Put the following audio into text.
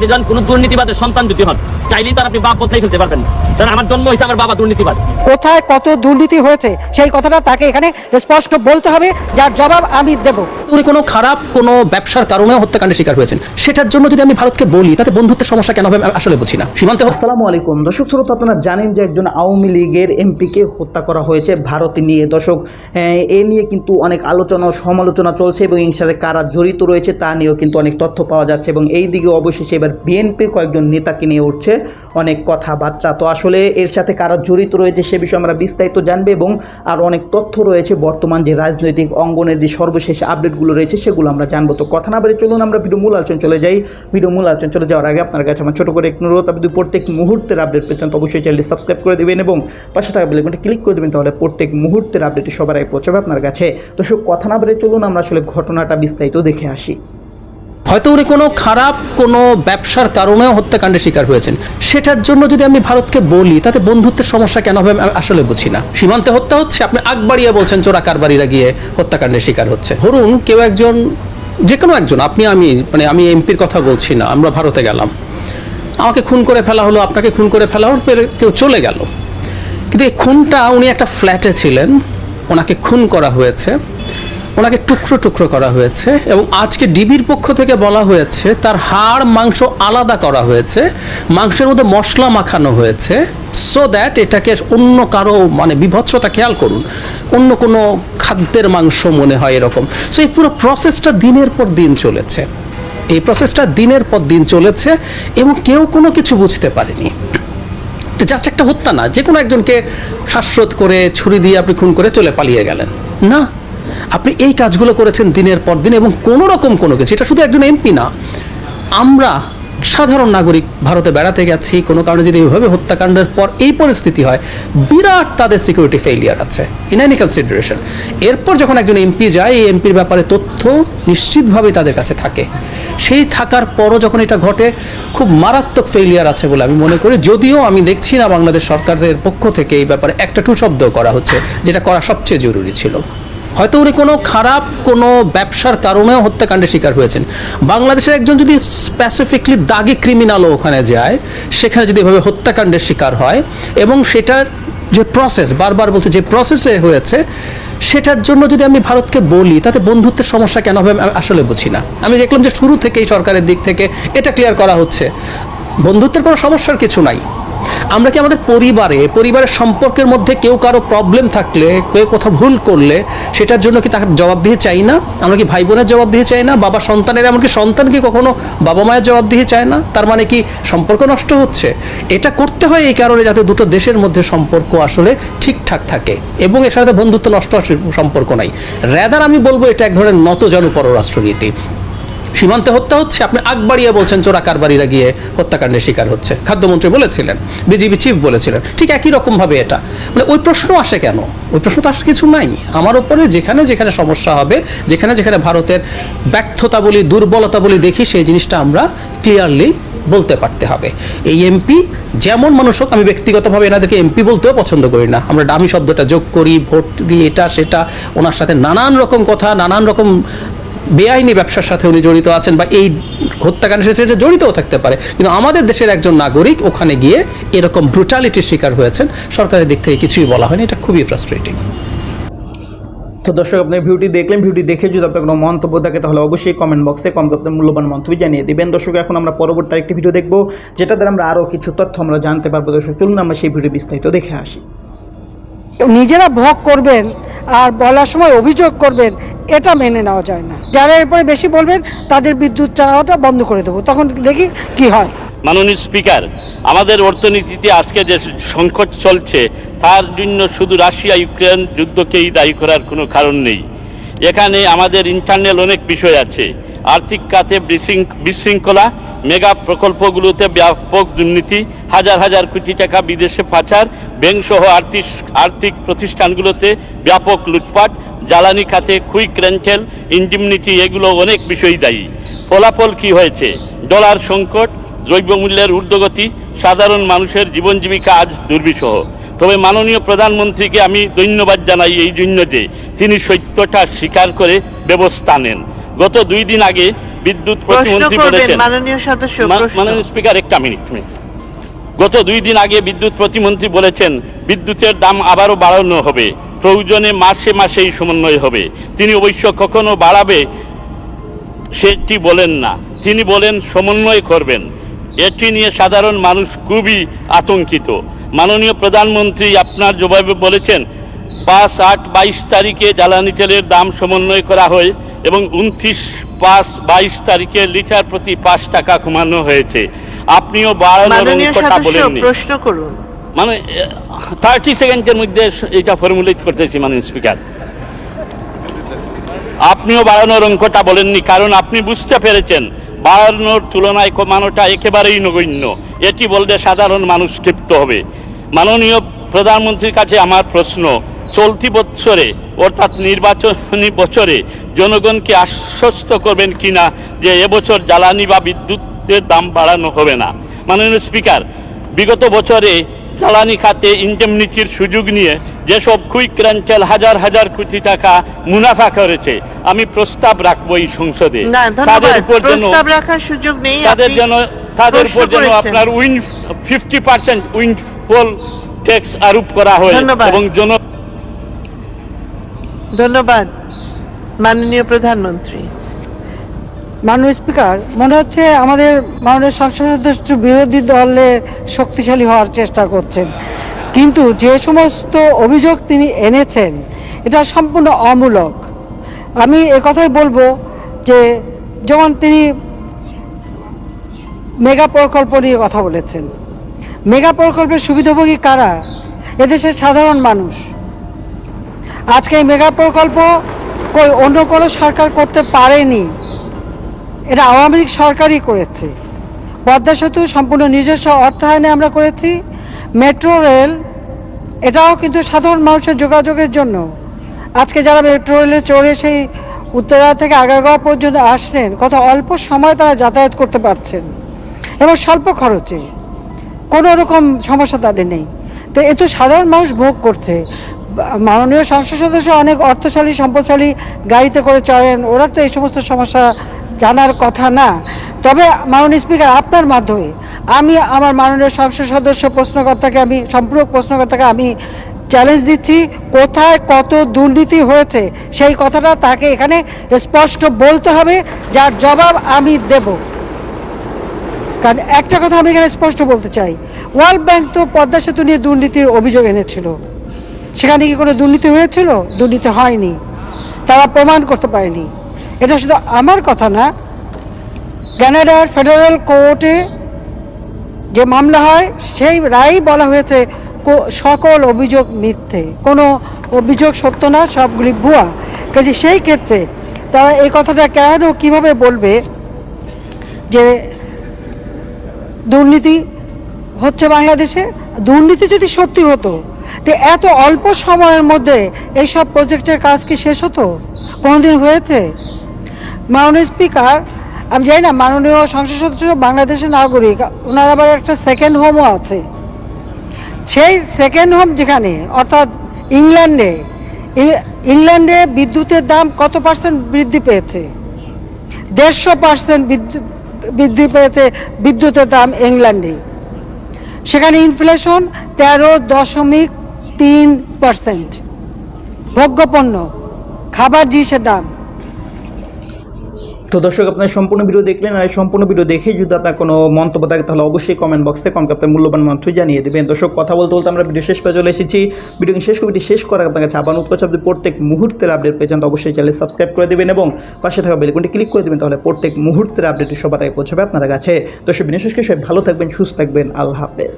আপনি যখন কোনো দুর্নীতিবাদের সন্তান যদি হন চাইলেই তার আপনি বাপ বদলাই ফেলতে পারবেন? কারণ আমার জন্ম হয়েছে আমার বাবা দুর্নীতিবাদ। কোথায় কত দুর্নীতি হয়েছে সেই কথাটা তাকে এখানে স্পষ্ট বলতে হবে যার জবাব আমি দেব। উনি কোনো খারাপ কোনো ব্যবসার কারণে হত্যাকাণ্ডের শিকার হয়েছেন। সেটার জন্য যদি আমি ভারতকে বলি তাতে বন্ধুত্বের সমস্যা কেন হবে আসলে বুঝি না। সীমান্তে আসসালামু আলাইকুম। দর্শক শ্রোতা আপনারা জানেন যে একজন আওয়ামী লীগের এমপিকে হত্যা করা হয়েছে ভারত নিয়ে। দর্শক আহ, এ নিয়ে কিন্তু অনেক আলোচনা সমালোচনা চলছে এবং এর সাথে কারা জড়িত রয়েছে তা নিয়েও কিন্তু অনেক তথ্য পাওয়া যাচ্ছে এবং এই দিকে অবশেষে এবার বিএনপির কয়েকজন নেতাকে নিয়ে উঠছে। অনেক কথাবার্তা। তো আসলে এর সাথে কারা জড়িত রয়েছে সে বিষয়ে আমরা বিস্তারিত জানবে এবং আর অনেক তথ্য রয়েছে বর্তমান যে রাজনৈতিক অঙ্গনের যে সর্বশেষ আপডেটগুলো রয়েছে সেগুলো আমরা জানব। তো কথা না বলে চলুন, আমরা ভিডিও মূল আলোচনা চলে যাই। ভিডিও মূল আলোচনা চলে যাওয়ার আগে আপনার কাছে আমার ছোটো করে একটু অনুরোধ, আপনি প্রত্যেক মুহূর্তের আপডেট পেয়েছেন তো অবশ্যই চ্যানেলটি সাবস্ক্রাইব করে দেবেন এবং পাশে থাকা বেলাইকনটি ক্লিক করে দেবেন তাহলে প্রত্যেক মুহূর্তের আপডেটটি সবার আগে পৌঁছাবে আপনার কাছে। তো সব কথা না বলে চলুন, আমরা আসলে ঘটনাটা বিস্তারিত দেখে আসি। হয়তো উনি কোনো খারাপ কোনো ব্যবসার কারণেও হত্যাকাণ্ডের শিকার হয়েছেন। সেটার জন্য যদি আমি ভারতকে বলি, তাতে বন্ধুত্বের সমস্যা কেন হবে আমি আসলে বুঝি না। সীমান্তে হত্যা হচ্ছে, আপনি আগবাড়িয়ে বলছেন চোরা কারবারিরা গিয়ে হত্যাকাণ্ডের শিকার হচ্ছে। ধরুন কেউ একজন যে কোনো একজন, আপনি, আমি মানে আমি এমপির কথা বলছি না, আমরা ভারতে গেলাম। আমাকে খুন করে ফেলা হলো, আপনাকে খুন করে ফেলা হলো কেউ চলে গেল। কিন্তু এই খুনটা উনি একটা ফ্ল্যাটে ছিলেন, ওনাকে খুন করা হয়েছে। ওনাকে টুকরো টুকরো করা হয়েছে এবং আজকে ডিবির পক্ষ থেকে বলা হয়েছে তার হাড়, মাংস আলাদা করা হয়েছে, মাংসের মধ্যে মশলা মাখানো হয়েছে সো দ্যাট এটাকে অন্য কারও মানে বিভৎসতা খেয়াল করুন, অন্য কোনো খাদ্যের মাংস মনে হয় এরকম। সো এই পুরো প্রসেসটা দিনের পর দিন চলেছে। এই প্রসেসটা দিনের পর দিন চলেছে এবং কেউ কোনো কিছু বুঝতে পারেনি। জাস্ট একটা হত্যা না, যে কোনো একজনকে শ্বাসরোধ করে, ছুরি দিয়ে আপনি খুন করে চলে পালিয়ে গেলেন। না। আপনি এই কাজগুলো করেছেন দিনের পর দিন এবং কোনো রকম কোনো কিছু, এটা শুধু একজন এমপি না। আমরা সাধারণ নাগরিক ভারতে বেড়াতে গেছি, কোনো কারণে যদি এইভাবে হত্যাকাণ্ডের পর এই পরিস্থিতি হয়, বিরাট তাদের সিকিউরিটি ফেইলিয়ার আছে ইন এনি কনসিডারেশন এরপর যখন একজন এমপি যায়, এই এমপির ব্যাপারে তথ্য নিশ্চিতভাবেই তাদের কাছে থাকে। সেই থাকার পরও যখন এটা ঘটে, খুব মারাত্মক ফেইলিয়ার আছে বলে আমি মনে করি। যদিও আমি দেখছি না বাংলাদেশ সরকারের পক্ষ থেকে এই ব্যাপারে একটা টু শব্দ করা হচ্ছে, যেটা করা সবচেয়ে জরুরি ছিল। হয়তো উনি কোনো খারাপ কোনো ব্যবসার কারণেও হত্যাকাণ্ডের শিকার হয়েছেন। বাংলাদেশের একজন যদি স্পেসিফিকলি দাগি ক্রিমিনালও ওখানে যায়, সেখানে যদি এভাবে হত্যাকাণ্ডের শিকার হয় এবং সেটার যে প্রসেস বারবার বলছে যে প্রসেসে হয়েছে, সেটার জন্য যদি আমি ভারতকে বলি, তাতে বন্ধুত্বের সমস্যা কেন হবে আমি আসলে বুঝি না। আমি দেখলাম যে শুরু থেকেই সরকারের দিক থেকে এটা ক্লিয়ার করা হচ্ছে। বন্ধুত্বের কোনো সমস্যার কিছু নাই। আমরা কি আমাদের পরিবারে, পরিবারের সম্পর্কের মধ্যে কেউ কারও প্রবলেম থাকলে, কেউ কোথাও ভুল করলে, সেটার জন্য কি তাকে জবাব দিয়ে চাই না? আমরা কি ভাই বোনের জবাব দিয়ে চাই না? বাবা সন্তানের, এমনকি সন্তান কি কখনো বাবা মায়ের জবাব দিয়ে চায় না? তার মানে কি সম্পর্ক নষ্ট হচ্ছে? এটা করতে হয় এই কারণে যাতে দুটো দেশের মধ্যে সম্পর্ক আসলে ঠিকঠাক থাকে এবং এর সাথে বন্ধুত্ব নষ্ট সম্পর্ক নাই। র্যাদার আমি বলব এটা এক ধরনের নতজানু পররাষ্ট্রনীতি। সীমান্তে হত্যা হচ্ছে। আপনি আগবাড়িয়ে বলছেন, চোরা কারবারিরা গিয়ে হত্যাকাণ্ডের শিকার হচ্ছে। খাদ্যমন্ত্রী বলেছিলেন, বিজিবি চিফ বলেছিলেন। ঠিক একই রকম ভাবে এটা। মানে ওই প্রশ্ন আসে কেন? ওই প্রশ্ন তো আসার কিছু নাই। আমার উপরে যেখানে যেখানে সমস্যা হবে, যেখানে যেখানে ভারতের ব্যর্থতা বলি দুর্বলতা বলি দেখি, সেই জিনিসটা আমরা ক্লিয়ারলি বলতে পারতে হবে। এই এমপি যেমন মানুষ হোক, আমি ব্যক্তিগতভাবে এনাদেরকে এমপি বলতেও পছন্দ করি না। আমরা দামি শব্দটা যোগ করি, ভোট দিই এটা, সেটা, ওনার সাথে নানান রকম কথা, নানান রকম বেআইনি ব্যবসার সাথে উনি জড়িত আছেন বা এই হত্যাকাণ্ডের সাথে জড়িতও থাকতে পারে। কিন্তু আমাদের দেশের একজন নাগরিক ওখানে গিয়ে এরকম ব্রুটালিটির শিকার হয়েছেন। সরকারের দিক থেকে কিছুই বলা হয়নি। এটা খুবই ফ্রাস্ট্রেটিং তো দর্শক, আপনি ভিডিওটি দেখলেন। ভিডিওটি দেখে যদি আপনার কোনো মন্তব্য থাকে, তাহলে অবশ্যই কমেন্ট বক্সে কম করতে মূল্যবান মন্তব্য জানিয়ে দেবেন। দর্শক, এখন আমরা পরবর্তী আরেকটি ভিডিও দেখব, যেটা দ্বারা আমরা আরও কিছু তথ্য আমরা জানতে পারব। দর্শক, চলুন আমরা সেই ভিডিও বিস্তারিত দেখে আসি। নিজেরা ভোগ করবেন আর বলার সময় অভিযোগ করবেন, এটা মেনে নেওয়া যায় না। যারা এরপরে বেশি বলবেন, তাদের বিদ্যুৎ চাওয়াটা বন্ধ করে দেবো। তখন দেখি কি হয়। মাননীয় স্পিকার, আমাদের অর্থনীতিতে আজকে যে সংকট চলছে, তার জন্য শুধু রাশিয়া, ইউক্রেন যুদ্ধকেই দায়ী করার কোনো কারণ নেই। এখানে আমাদের ইন্টারনাল অনেক বিষয় আছে। আর্থিক খাতে বিশৃঙ্খলা, মেগা প্রকল্পগুলোতে ব্যাপক দুর্নীতি, হাজার হাজার কোটি টাকা বিদেশে পাচার ব্যাংকসহ আর্থিক আর্থিক প্রতিষ্ঠানগুলোতে ব্যাপক লুটপাট জ্বালানি খাতে কুইক রেন্টেল ইন্ডিমনিটি এগুলো অনেক বিষয় দায়ী। ফলাফল কি হয়েছে? ডলার সংকট দ্রব্যমূল্যের ঊর্ধ্বগতি সাধারণ মানুষের জীবন জীবিকা আজ দুর্বিষহ। তবে মাননীয় প্রধানমন্ত্রীকে আমি ধন্যবাদ জানাই এই জন্য যে তিনি সত্যটা স্বীকার করে ব্যবস্থা নেন। গত দুই দিন আগে বিদ্যুৎ প্রতিমন্ত্রী বলেছেন মাননীয় স্পিকার একটা মিনিট মিনিট। গত দুই দিন আগে বিদ্যুৎ প্রতিমন্ত্রী বলেছেন, বিদ্যুতের দাম আবারও বাড়ানো হবে। প্রয়োজনে মাসে মাসেই সমন্বয় হবে। তিনি অবশ্য কখনো বাড়াবে সেটি বলেন না। তিনি বলেন, সমন্বয় করবেন। এটি নিয়ে সাধারণ মানুষ খুবই আতঙ্কিত। মাননীয় প্রধানমন্ত্রী আপনার জবাবে বলেছেন, পাঁচ আট বাইশ তারিখে জ্বালানি তেলের দাম সমন্বয় করা হয় এবং উনত্রিশ পাঁচ বাইশ তারিখে লিটার প্রতি পাঁচ টাকা কমানো হয়েছে। আপনিও মাননীয় সদস্য প্রশ্ন করুন। মানে থার্টি সেকেন্ডের মধ্যে এটা ফর্মুলেট করতেছি মানে স্পিকার আপনিও বাড়ানোর অঙ্কটা বলেননি কারণ আপনি বুঝতে পেরেছেন বাড়ানোর তুলনায় কমানোটা একেবারেই নগণ্য। এটি বললে সাধারণ মানুষ তৃপ্ত হবে। মাননীয় প্রধানমন্ত্রীর কাছে আমার প্রশ্ন চলতি বছরে অর্থাৎ নির্বাচনী বছরে জনগণকে আশ্বস্ত করবেন কিনা যে এবছর জ্বালানি বা বিদ্যুতের দাম বাড়ানো হবে না। মাননীয় স্পিকার বিগত বছরে জ্বালানি খাতে ইন্ডেমনিটির সুযোগ নিয়ে যেসব কুইক রেন্টাল হাজার হাজার কোটি টাকা মুনাফা করেছে আমি প্রস্তাব রাখব এই সংসদে। তাদের উপর যেন সুযোগ নেই তাদের তাদের উপর আপনার উইন ফিফটি পার্সেন্ট ট্যাক্স আরোপ করা হয় এবং জন ধন্যবাদ মাননীয় প্রধানমন্ত্রী। মাননীয় স্পিকার, মনে হচ্ছে আমাদের মাননীয় সংসদ সদস্য বিরোধী দলে শক্তিশালী হওয়ার চেষ্টা করছেন। কিন্তু যে সমস্ত অভিযোগ তিনি এনেছেন, এটা সম্পূর্ণ অমূলক। আমি কথাই বলব যে যেমন তিনি মেগা প্রকল্প নিয়ে কথা বলেছেন, মেগা প্রকল্পের সুবিধাভোগী কারা? এদেশের সাধারণ মানুষ। আজকে মেগা প্রকল্প কই অন্য কোনো সরকার করতে পারেনি? এটা আওয়ামী লীগ সরকারই করেছে। পদ্মা সেতু সম্পূর্ণ নিজস্ব অর্থায়নে আমরা করেছি। মেট্রো, রেল, এটাও কিন্তু সাধারণ মানুষের যোগাযোগের জন্য। আজকে যারা মেট্রো, রেলে চড়ে সেই উত্তরা থেকে আগারগাঁও পর্যন্ত আসছেন, কত অল্প সময় তারা যাতায়াত করতে পারছেন এবং স্বল্প খরচে। কোনো রকম সমস্যা তাদের নেই। তো এ তো সাধারণ মানুষ ভোগ করছে। মাননীয় সংসদ সদস্য অনেক অর্থশালী, সম্পদশালী গাড়িতে করে চড়েন, ওরা তো এই সমস্ত সমস্যা জানার কথা না। তবে মাননীয় স্পিকার, আপনার মাধ্যমে আমি আমার মাননীয় সংসদ সদস্য প্রশ্নকর্তাকে আমি, সম্পূরক প্রশ্নকর্তাকে আমি চ্যালেঞ্জ দিচ্ছি, কোথায় কত দুর্নীতি হয়েছে সেই কথাটা তাকে এখানে স্পষ্ট বলতে হবে, যার জবাব আমি দেবো। কারণ একটা কথা আমি এখানে স্পষ্ট বলতে চাই, ওয়ার্ল্ড ব্যাংক তো পদ্মা সেতু নিয়ে দুর্নীতির অভিযোগ এনেছিল। সেখানে কি কোনো দুর্নীতি হয়েছিল? দুর্নীতি হয়নি। তারা প্রমাণ করতে পারেনি। এটা শুধু আমার কথা না কানাডার ফেডারেল কোর্টে যে মামলা হয়, সেই রায় বলা হয়েছে সকল অভিযোগ মিথ্যে। কোনো অভিযোগ সত্য না, সবগুলি ভুয়া। কাজে সেই ক্ষেত্রে তারা এই কথাটা কেন, কীভাবে বলবে যে দুর্নীতি হচ্ছে বাংলাদেশে? দুর্নীতি যদি সত্যি হতো, তো এত অল্প সময়ের মধ্যে এইসব প্রজেক্টের কাজ কি শেষ হতো? কোনোদিন হয়েছে? মাননীয় স্পিকার, আমি জানি না, মাননীয় সংসদ সদস্য বাংলাদেশের নাগরিক, ওনার আবার একটা সেকেন্ড হোমও আছে। সেই সেকেন্ড হোম যেখানে, অর্থাৎ ইংল্যান্ডে ইংল্যান্ডে বিদ্যুতের দাম কত পার্সেন্ট বৃদ্ধি পেয়েছে? দেড়শো পার্সেন্ট বৃদ্ধি পেয়েছে বিদ্যুতের দাম ইংল্যান্ডে। সেখানে ইনফ্লেশন তেরো দশমিক তিন পার্সেন্ট ভোগ্যপণ্য, খাবার জিনিসের দাম। তো দর্শক, আপনার সম্পূর্ণ ভিডিও দেখলেন আর এই সম্পূর্ণ ভিডিও দেখে যদি আপনার কোনো মন্তব্য থাকে, তাহলে অবশ্যই কমেন্ট বক্সে কমকে আপনার মূল্যবান মন্ত্র জানিয়ে দেবেন। দর্শক, কথা বলতে বলতে আমরা ভিডিও শেষ পেয়ে চলে এসেছি। ভিডিও শেষ কমিটি শেষ করার আপনার কাছে আবার উৎকর্ষ আপনি প্রত্যেক মুহূর্তের আপডেট পেয়ে যান অবশ্যই চ্যানেল সাবস্ক্রাইব করে দেবেন এবং পাশে থাকা বেলকনটি ক্লিক করে দেবেন, তাহলে প্রত্যেক মুহূর্তের আপডেটটি সবার আগে পৌঁছাবে আপনার কাছে। দর্শক বিশেষ করে সবাই ভালো থাকবেন, সুস্থ থাকবেন, আল্লাহ হাফেজ।